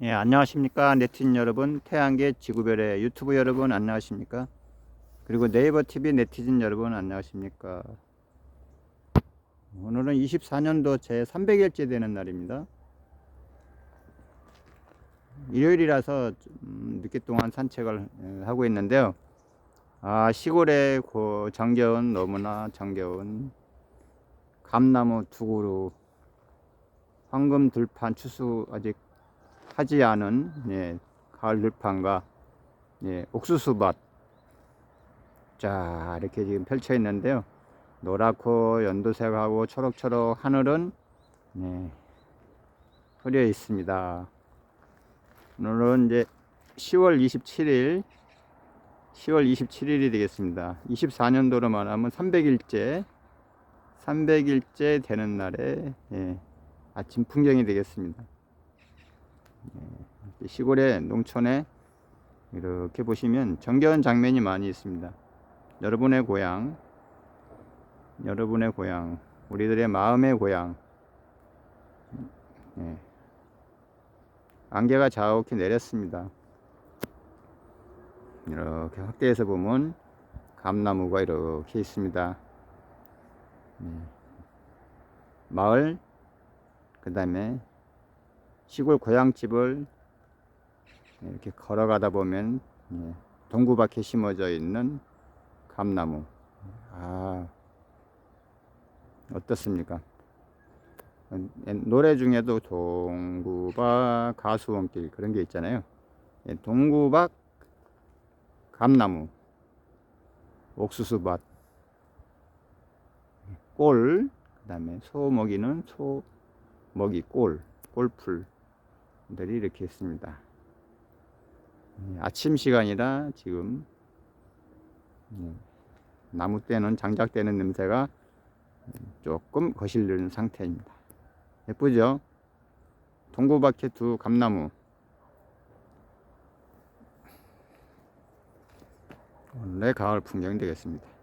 예, 안녕하십니까. 네티즌 여러분, 태양계 지구별의 유튜브 여러분, 안녕하십니까. 그리고 네이버 TV 네티즌 여러분, 안녕하십니까. 오늘은 24년도 제 300일째 되는 날입니다. 일요일이라서 좀 늦게 동안 산책을 예, 하고 있는데요. 아, 시골의 고 정겨운, 너무나 정겨운 감나무 두 그루, 황금 들판 추수 아직 하지 않은 예, 가을 들판과 예, 옥수수밭. 자 이렇게 지금 펼쳐 있는데요. 노랗고 연두색하고 초록초록 하늘은 예, 흐려 있습니다. 오늘은 이제 10월 27일 10월 27일이 되겠습니다. 24년도로 말하면 300일째 300일째 되는 날에 예, 아침 풍경이 되겠습니다 시골의 농촌에 이렇게 보시면 정겨운 장면이 많이 있습니다. 여러분의 고향, 여러분의 고향, 우리들의 마음의 고향. 예. 안개가 자욱히 내렸습니다. 이렇게 확대해서 보면 감나무가 이렇게 있습니다. 예. 마을, 그 다음에 시골 고향집을 이렇게 걸어가다 보면 예, 동구밭에 심어져 있는 감나무. 아, 어떻습니까? 예, 노래 중에도 동구밭 가수원길 그런 게 있잖아요. 예, 동구밭 감나무, 옥수수밭, 꼴, 그 다음에 소 먹이는 소 먹이 꼴, 꼴풀. 들이 이렇게 있습니다. 예, 아침 시간이라 지금 예, 나무 때는 장작되는 냄새가 조금 거실리는 상태입니다. 예쁘죠? 동구박해 두 감나무 원래 가을 풍경이 되겠습니다.